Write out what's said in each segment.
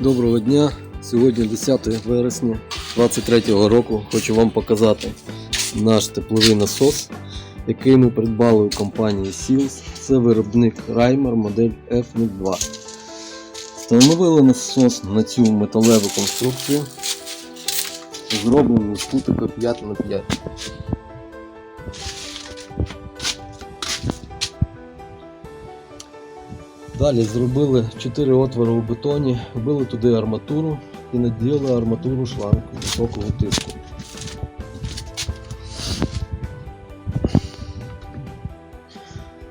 Доброго дня! Сьогодні 10 вересня 2023 року. Хочу вам показати наш тепловий насос, який ми придбали у компанії Seals. Це виробник Reimer модель F02. Встановили насос на цю металеву конструкцію, зроблену з кутика 5 Далі зробили 4 отвори у бетоні, вбили туди арматуру і наділи арматуру шланг високого тиску.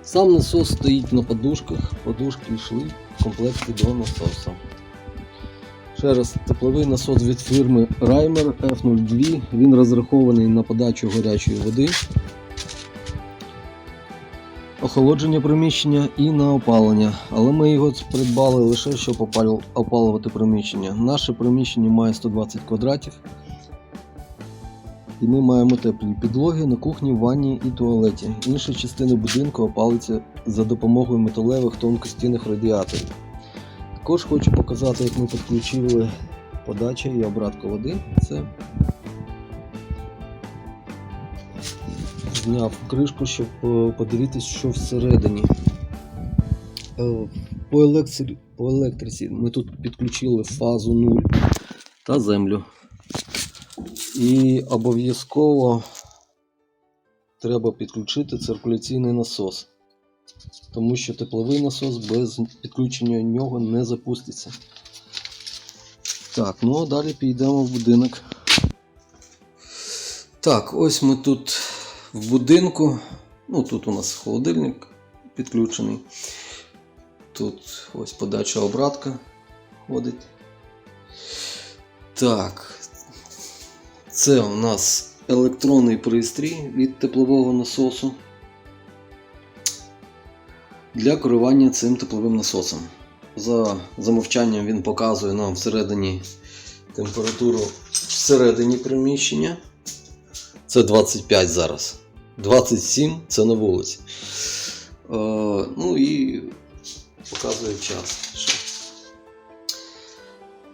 Сам насос стоїть на подушках, подушки йшли в комплекті до насоса. Ще раз, тепловий насос від фірми Reimer F02. Він розрахований на подачу гарячої води, охолодження приміщення і на опалення. Але ми його придбали лише щоб опалювати приміщення. Наше приміщення має 120 квадратів. І ми маємо теплі підлоги на кухні, ванні і туалеті. Інші частини будинку опалюються за допомогою металевих тонкостінних радіаторів. Також хочу показати, як ми підключили подача і обратка води. Це зняв кришку, щоб е, подивитись, що всередині. Е, По, електри... по електриці ми тут підключили фазу 0 та землю. І обов'язково треба підключити циркуляційний насос, тому що тепловий насос без підключення нього не запуститься. Так, ну а далі підемо в будинок. Так, ось ми тут в будинку. Ну, тут у нас холодильник підключений. Тут ось подача обратка ходить. Так. Це у нас електронний пристрій від теплового насосу для керування цим тепловим насосом. За замовчанням він показує нам всередині температуру всередині приміщення. Це 25 зараз. 27 це на вулиці. Е, ну і показує час.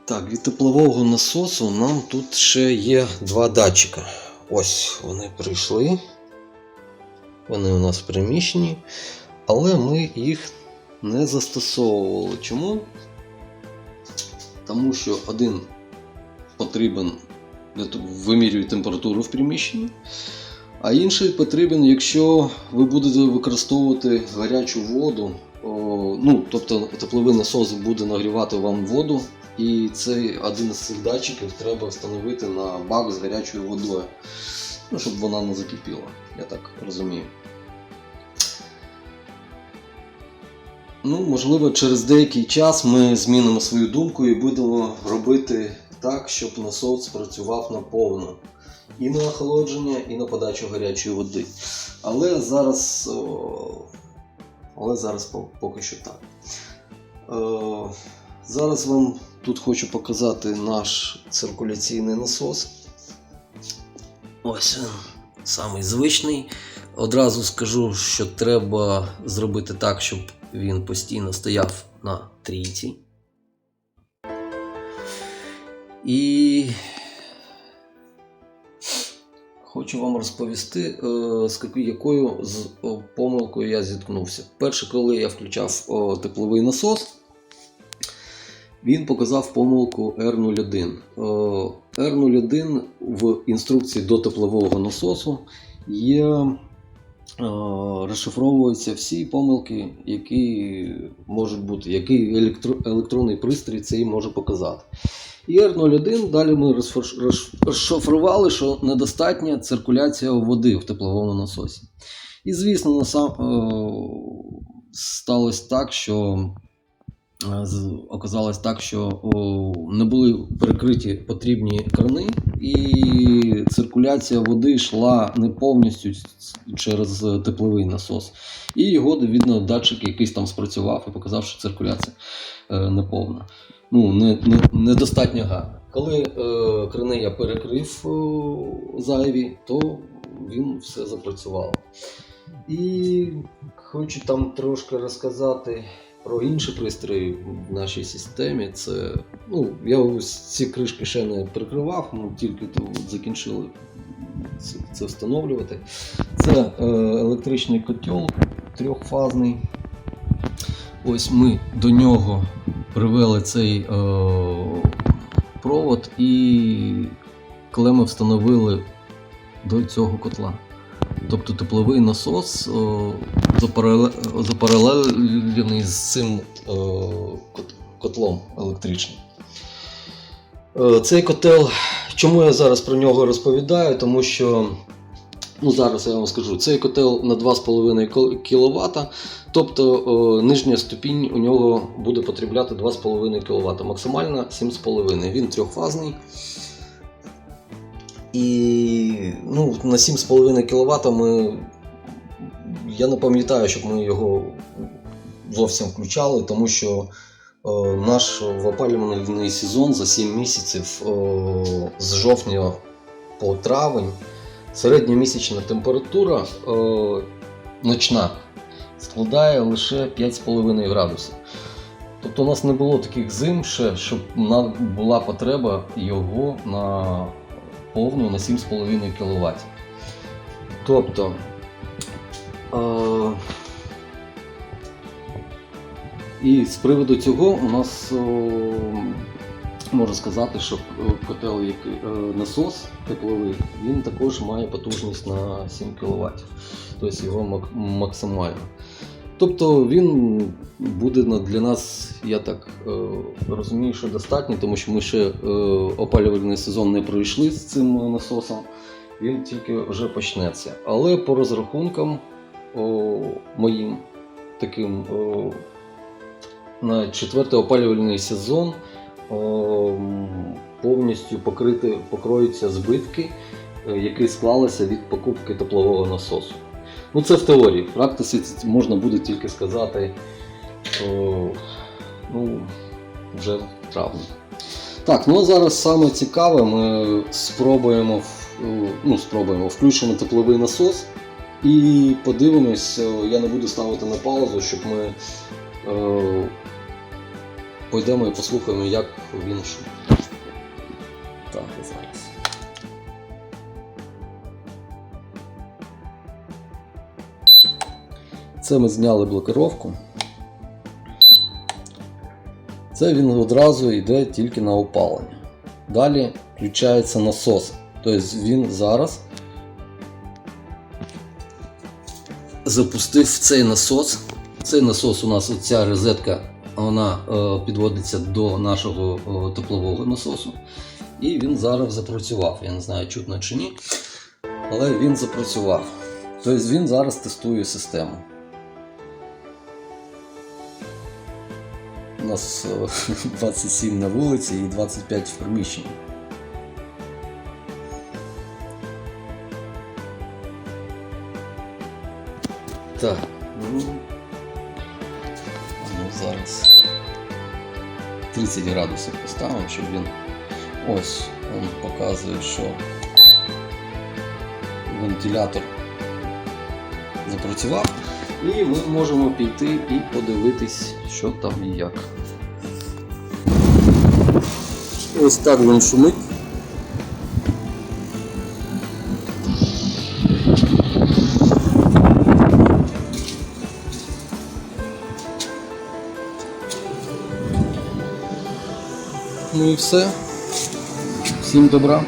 Так, від теплового насосу нам тут ще є два датчика. Ось вони прийшли. Вони у нас в приміщенні, але ми їх не застосовували. Чому? Тому що один потрібен вимірює температуру в приміщенні, а інший потрібен, якщо ви будете використовувати гарячу воду. О, ну, тобто тепловий насос буде нагрівати вам воду, і цей один з цих датчиків треба встановити на бак з гарячою водою, ну, щоб вона не закипіла, я так розумію. Ну, можливо, через деякий час ми змінимо свою думку і будемо робити так, щоб насос працював наповну. І на охолодження, і на подачу гарячої води. Але зараз, але зараз поки що так. Е, Зараз вам тут хочу показати наш циркуляційний насос. Ось він, самий звичний. Одразу скажу, що треба зробити так, щоб він постійно стояв на трійці. І хочу вам розповісти, е, з якою з помилкою я зіткнувся. Перше, коли я включав тепловий насос, він показав помилку R01. Е, R01 в інструкції до теплового насосу є е, розшифровуються всі помилки, які можуть бути, який електро, електронний пристрій цей може показати. І R01 далі ми розшифрували, що недостатня циркуляція води в тепловому насосі. І, звісно, насам, е, сталося так, що е, оказалось так, що не були перекриті потрібні крани, і циркуляція води йшла не повністю через тепловий насос. І його, відповідно, датчик якийсь там спрацював і показав, що циркуляція е, неповна. Ну, не, не, недостатньо гарна. Коли е, крани я перекрив е, зайві, то він все запрацював. І хочу там трошки розказати про інші пристрої в нашій системі, це. Ну, я ось ці кришки ще не прикривав, ми тільки то закінчили це, це встановлювати. Це е, електричний котел трьохфазний. Ось ми до нього привели цей е, провод і клеми встановили до цього котла. Тобто тепловий насос о, запарале- запаралелений з цим о, котлом електричним. Е, Цей котел, чому я зараз про нього розповідаю? Тому що ну, зараз я вам скажу, цей котел на 2,5 кВт, тобто о, нижня ступінь у нього буде потребляти 2,5 кВт, максимально 7,5 Він трьохфазний. І ну, на 7,5 кВт ми. Я не пам'ятаю, щоб ми його зовсім включали, тому що е, наш опалювальний сезон за 7 місяців е, з жовтня по травень середня місячна температура е, ночна складає лише 5,5 градусів. Тобто у нас не було таких зим ще, щоб була потреба його на повну на 7,5 кВт. Тобто. І з приводу цього у нас можу сказати, що котел е, насос тепловий, він також має потужність на 7 кВт, тобто його максимально. Тобто він буде для нас, я так е, розумію, що достатньо, тому що ми ще е, опалювальний сезон не пройшли з цим насосом, він тільки вже почнеться. Але по розрахункам о, моїм таким о, на четвертий опалювальний сезон о, повністю покрити, покроються збитки, е, які склалися від покупки теплового насосу. Ну, це в теорії. В практиці можна буде тільки сказати о, ну, вже в травні. Так, ну а зараз саме цікаве, ми спробуємо, ну, спробуємо включимо тепловий насос і подивимось, е, я не буду ставити на паузу, щоб ми е, пойдемо і послухаємо, як він. Так, зараз. Це ми зняли блокировку. Це він одразу йде тільки на опалення. Далі включається насос. Тобто він зараз запустив цей насос. Цей насос у нас оця розетка вона е, підводиться до нашого е, теплового насосу. І він зараз запрацював. Я не знаю, чутно чи ні. Але він запрацював. Тобто він зараз тестує систему. У нас е, 27 на вулиці і 25 в приміщенні. Так, ну, ну зараз 30 градусів поставимо, щоб він ось він показує, що вентилятор запрацював. І ми можемо піти і подивитись, що там і як. Ось так він шумить. І все. Всім добра.